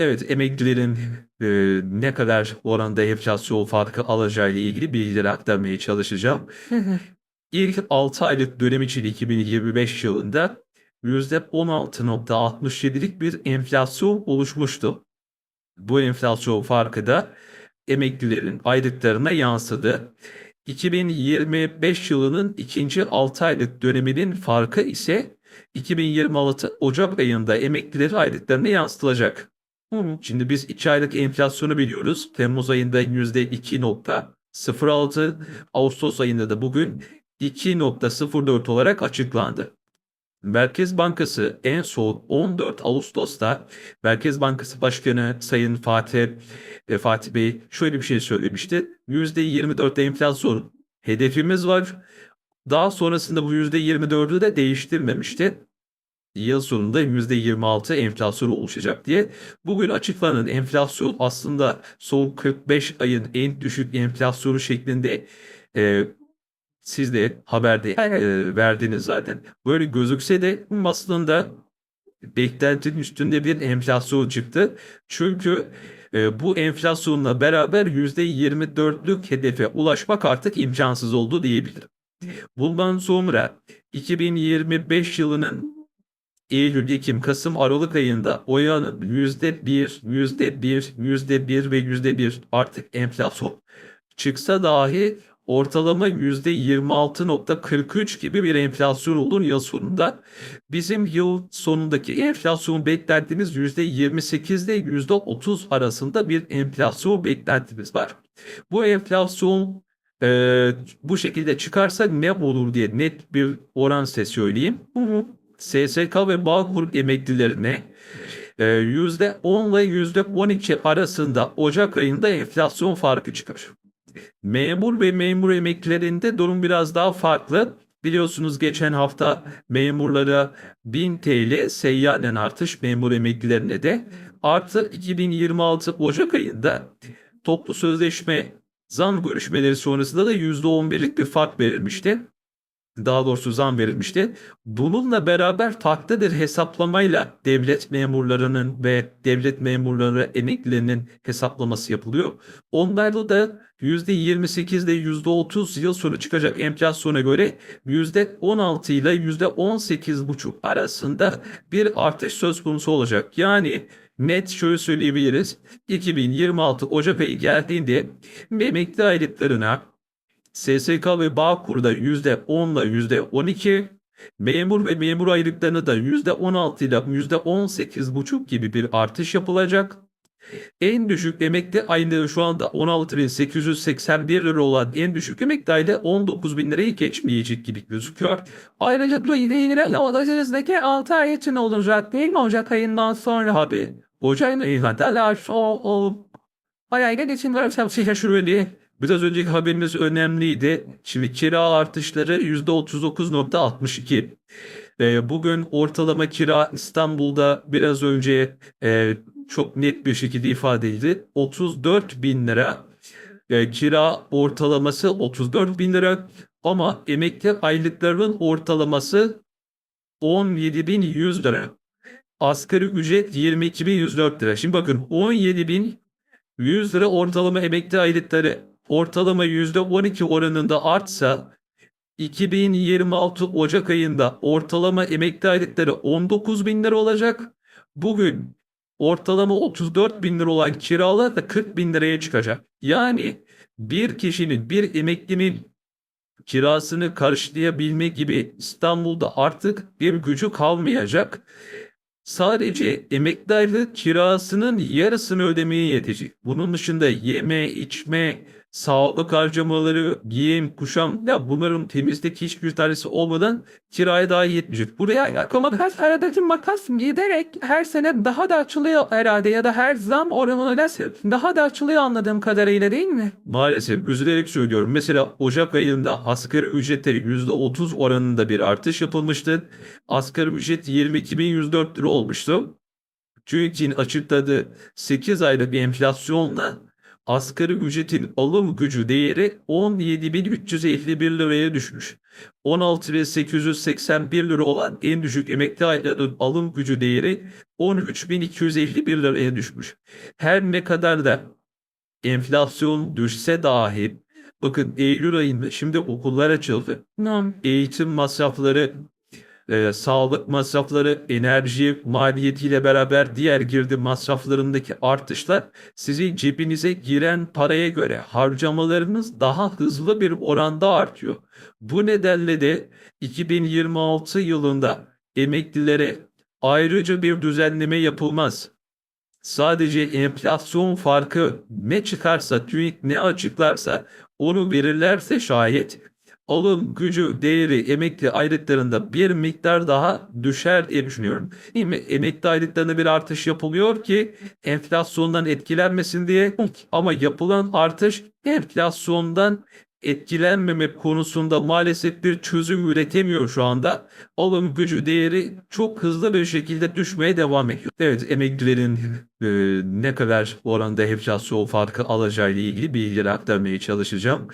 Evet, emeklilerin e, ne kadar oranda enflasyon farkı alacağıyla ilgili bilgileri aktarmaya çalışacağım. İlk 6 aylık dönem için 2025 yılında %16.67'lik bir enflasyon oluşmuştu. Bu enflasyon farkı da emeklilerin aylıklarına yansıdı. 2025 yılının ikinci 6 aylık döneminin farkı ise 2026 Ocak ayında emeklilerin aylıklarına yansıtılacak. Şimdi biz 2 aylık enflasyonu biliyoruz. Temmuz ayında %2.06, Ağustos ayında da bugün 2.04 olarak açıklandı. Merkez Bankası en son 14 Ağustos'ta Merkez Bankası Başkanı Sayın Fatih e, Fatih Bey şöyle bir şey söylemişti. %24 enflasyon hedefimiz var. Daha sonrasında bu %24'ü de değiştirmemişti. Yıl sonunda %26 enflasyon oluşacak diye. Bugün açıklanan enflasyon aslında son 45 ayın en düşük enflasyonu şeklinde e, siz de haberde e, verdiniz zaten. Böyle gözükse de aslında beklentinin üstünde bir enflasyon çıktı. Çünkü e, bu enflasyonla beraber %24'lük hedefe ulaşmak artık imkansız oldu diyebilirim. Bundan sonra 2025 yılının Eylül, Ekim, Kasım, Aralık ayında oyanın %1, %1, %1 ve %1 artık enflasyon çıksa dahi ortalama %26.43 gibi bir enflasyon olur yıl sonunda. Bizim yıl sonundaki enflasyon beklentimiz %28 ile %30 arasında bir enflasyon beklentimiz var. Bu enflasyon e, bu şekilde çıkarsa ne olur diye net bir oran size söyleyeyim. SSK ve Bağkur emeklilerine e, %10 ile %12 arasında Ocak ayında enflasyon farkı çıkar. Memur ve memur emeklilerinde durum biraz daha farklı. Biliyorsunuz geçen hafta memurlara 1000 TL seyyanen artış memur emeklilerine de artı 2026 Ocak ayında toplu sözleşme zam görüşmeleri sonrasında da %11'lik bir fark verilmişti. Daha doğrusu zam verilmişti. Bununla beraber farklı bir hesaplamayla devlet memurlarının ve devlet memurları emeklilerinin hesaplaması yapılıyor. Onlarda da %28 ile %30 yıl sonu çıkacak enflasyona göre %16 ile %18,5 arasında bir artış söz konusu olacak. Yani net şöyle söyleyebiliriz. 2026 Ocak ayı geldiğinde emekli aylıklarına SSK ve Bağkur'da %10 ile %12, memur ve memur aylıklarına da %16 ile %18,5 gibi bir artış yapılacak. En düşük emekli aylığı şu anda 16.881 lira olan en düşük emekli aylığı 19.000 lirayı geçmeyecek gibi gözüküyor. Ayrıca bu yine odasınızdaki 6 ay için olacak değil mi? Ocak ayından sonra. Abi? Ocak ayında o o Bayağı için versem size şöyle Biraz önceki haberimiz önemliydi. Şimdi kira artışları %39.62. E, bugün ortalama kira İstanbul'da biraz önce e, çok net bir şekilde ifade edildi. 34 bin lira. E, kira ortalaması 34 bin lira. Ama emekli aylıklarının ortalaması 17.100 lira. Asgari ücret 22.104 lira. Şimdi bakın 17.100 lira ortalama emekli aylıkları ortalama %12 oranında artsa 2026 Ocak ayında ortalama emekli aylıkları 19 bin lira olacak. Bugün ortalama 34 bin lira olan kiralar da 40 bin liraya çıkacak. Yani bir kişinin bir emeklinin kirasını karşılayabilme gibi İstanbul'da artık bir gücü kalmayacak. Sadece emekli aylık kirasının yarısını ödemeye yetecek. Bunun dışında yeme, içme, sağlık harcamaları, giyim, kuşam ya bunların temizlik hiçbir tanesi olmadan kiraya daha yetmeyecek. Buraya Makas aradaki makas giderek her sene daha da açılıyor herhalde ya da her zam oranına daha da açılıyor anladığım kadarıyla değil mi? maalesef üzülerek söylüyorum. Mesela Ocak ayında asgari ücretleri %30 oranında bir artış yapılmıştı. Asgari ücret 22.104 lira olmuştu. TÜİK'in açıkladığı 8 ayda bir enflasyonla asgari ücretin alım gücü değeri 17.351 liraya düşmüş. 16.881 lira olan en düşük emekli aylarının alım gücü değeri 13.251 liraya düşmüş. Her ne kadar da enflasyon düşse dahi bakın Eylül ayında şimdi okullar açıldı. Nam. Eğitim masrafları, e, sağlık masrafları, enerji maliyetiyle beraber diğer girdi masraflarındaki artışlar sizin cebinize giren paraya göre harcamalarınız daha hızlı bir oranda artıyor. Bu nedenle de 2026 yılında emeklilere ayrıca bir düzenleme yapılmaz. Sadece enflasyon farkı ne çıkarsa, TÜİK ne açıklarsa onu verirlerse şayet alım gücü değeri emekli aylıklarında bir miktar daha düşer diye düşünüyorum. Değil mi? Emekli aylıklarında bir artış yapılıyor ki enflasyondan etkilenmesin diye ama yapılan artış enflasyondan etkilenmemek konusunda maalesef bir çözüm üretemiyor şu anda. Alım gücü değeri çok hızlı bir şekilde düşmeye devam ediyor. Evet emeklilerin e, ne kadar oranda enflasyon farkı alacağıyla ilgili bilgileri aktarmaya çalışacağım.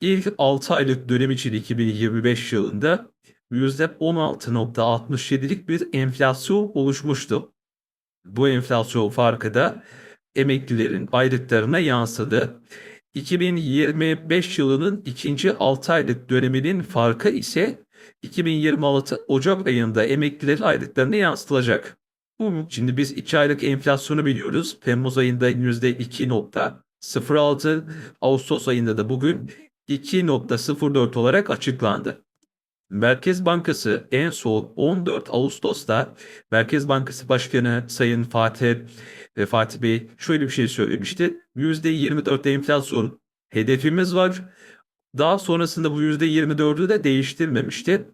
İlk 6 aylık dönem için 2025 yılında %16.67'lik bir enflasyon oluşmuştu. Bu enflasyon farkı da emeklilerin aylıklarına yansıdı. 2025 yılının ikinci 6 aylık döneminin farkı ise 2026 Ocak ayında emeklilerin aylıklarına yansıtılacak. Şimdi biz 2 aylık enflasyonu biliyoruz. Temmuz ayında %2.06, Ağustos ayında da bugün 2.04 olarak açıklandı. Merkez Bankası en son 14 Ağustos'ta Merkez Bankası Başkanı Sayın Fatih ve Fatih Bey şöyle bir şey söylemişti. %24 enflasyon hedefimiz var. Daha sonrasında bu %24'ü de değiştirmemişti.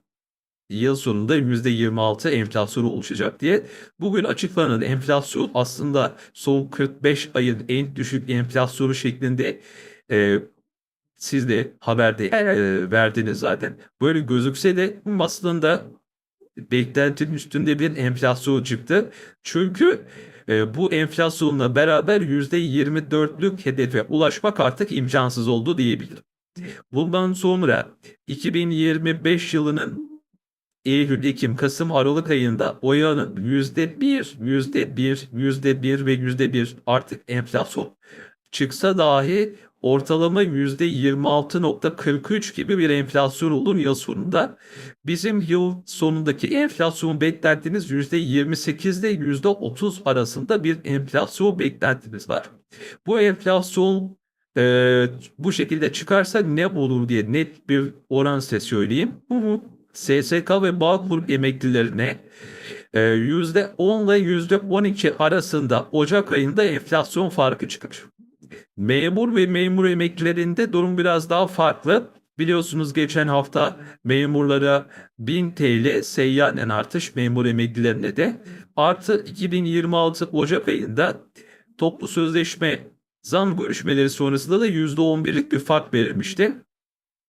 Yıl sonunda %26 enflasyon oluşacak diye. Bugün açıklanan enflasyon aslında son 45 ayın en düşük enflasyonu şeklinde e, siz de haberde e, verdiniz zaten. Böyle gözükse de aslında beklentinin üstünde bir enflasyon çıktı. Çünkü e, bu enflasyonla beraber %24'lük hedefe ulaşmak artık imkansız oldu diyebilirim. Bundan sonra 2025 yılının Eylül, Ekim, Kasım, Aralık ayında oyanın %1, %1, %1 ve %1 artık enflasyon çıksa dahi ortalama %26.43 gibi bir enflasyon olur yıl sonunda. Bizim yıl sonundaki enflasyon beklentimiz %28 ile %30 arasında bir enflasyon beklentimiz var. Bu enflasyon e, bu şekilde çıkarsa ne olur diye net bir oran size söyleyeyim. SSK ve Bağkur emeklilerine e, %10 ile %12 arasında Ocak ayında enflasyon farkı çıkar. Memur ve memur emeklilerinde durum biraz daha farklı. Biliyorsunuz geçen hafta memurlara 1000 TL seyyanen artış memur emeklilerine de artı 2026 Ocak ayında toplu sözleşme zam görüşmeleri sonrasında da %11'lik bir fark verilmişti.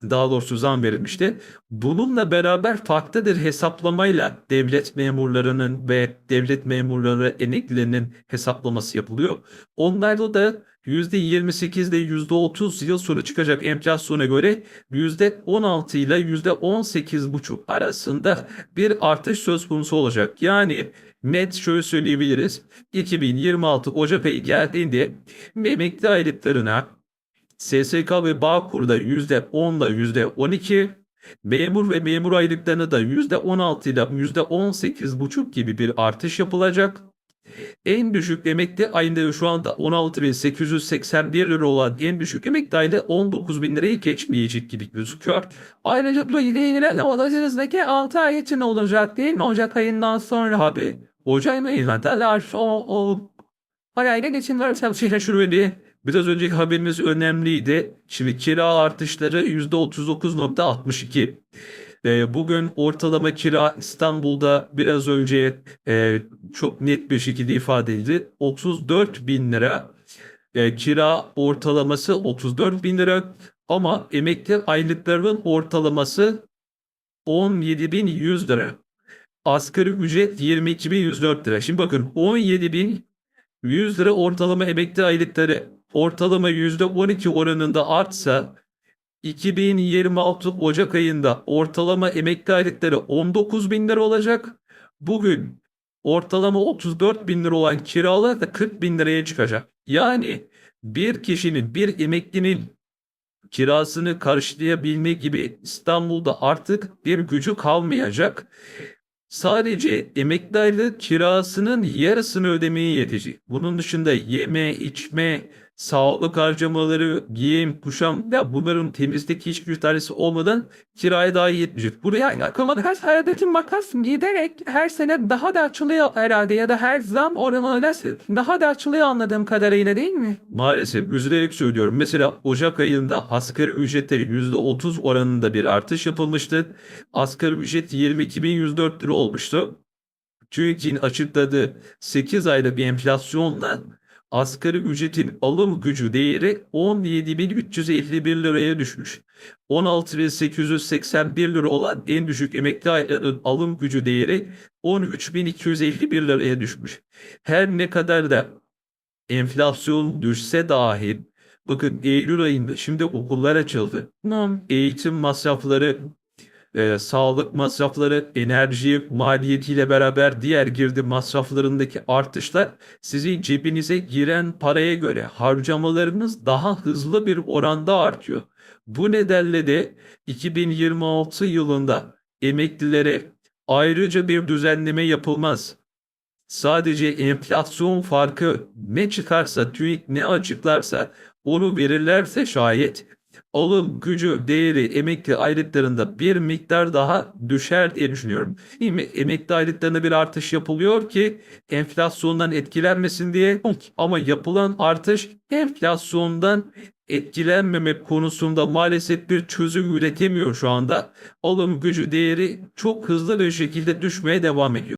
Daha doğrusu zam verilmişti. Bununla beraber farklı hesaplamayla devlet memurlarının ve devlet memurları emeklilerinin hesaplaması yapılıyor. Onlarda da %28 ile %30 yıl sonra çıkacak enflasyona göre %16 ile %18,5 arasında bir artış söz konusu olacak. Yani net şöyle söyleyebiliriz. 2026 Ocak ayı geldiğinde emekli aylıklarına SSK ve Bağkur'da %10 ile %12, memur ve memur aylıklarına da %16 ile %18,5 gibi bir artış yapılacak. En düşük emekli ayında şu anda 16.881 lira olan en düşük emekli ayda 19.000 lirayı geçmeyecek gibi gözüküyor. Ayrıca bu ilgili odasınızdaki 6 ay için olacak değil mi? Ocak ayından sonra. Abi Ocak ayında o, o parayla geçinler şunu bir biraz önceki haberimiz önemliydi. Şimdi kira artışları %39.62. E, bugün ortalama kira İstanbul'da biraz önce e, çok net bir şekilde ifade edildi. 34 bin lira. E, kira ortalaması 34 bin lira ama emekli aylıklarının ortalaması 17.100 lira. Asgari ücret 22.104 lira. Şimdi bakın 17.100 lira ortalama emekli aylıkları ortalama %12 oranında artsa 2026 Ocak ayında ortalama emekli aylıkları 19 bin lira olacak. Bugün ortalama 34 bin lira olan kiralar da 40 bin liraya çıkacak. Yani bir kişinin, bir emeklinin kirasını karşılayabilme gibi İstanbul'da artık bir gücü kalmayacak. Sadece emekli aylık kirasının yarısını ödemeye yetecek. Bunun dışında yeme, içme, sağlık harcamaları, giyim, kuşam ya bunların temizlik hiçbir tanesi olmadan kiraya dahi yetmeyecek. Buraya aklıma kaç aradaki makas giderek her sene daha da açılıyor herhalde ya da her zam oranıyla daha da açılıyor anladığım kadarıyla değil mi? Maalesef üzülerek söylüyorum. Mesela Ocak ayında asgari ücretleri %30 oranında bir artış yapılmıştı. Asgari ücret 22.104 lira olmuştu. TÜİK'in açıkladığı 8 ayda bir enflasyonla asgari ücretin alım gücü değeri 17.351 liraya düşmüş. 16.881 lira olan en düşük emekli aylarının alım gücü değeri 13.251 liraya düşmüş. Her ne kadar da enflasyon düşse dahi bakın Eylül ayında şimdi okullar açıldı. Tamam. Eğitim masrafları, e, sağlık masrafları, enerji maliyetiyle beraber diğer girdi masraflarındaki artışlar sizin cebinize giren paraya göre harcamalarınız daha hızlı bir oranda artıyor. Bu nedenle de 2026 yılında emeklilere ayrıca bir düzenleme yapılmaz. Sadece enflasyon farkı ne çıkarsa, TÜİK ne açıklarsa onu verirlerse şayet alım gücü değeri emekli aylıklarında bir miktar daha düşer diye düşünüyorum. Değil mi? Emekli aylıklarına bir artış yapılıyor ki enflasyondan etkilenmesin diye ama yapılan artış enflasyondan etkilenmemek konusunda maalesef bir çözüm üretemiyor şu anda. Alım gücü değeri çok hızlı bir şekilde düşmeye devam ediyor.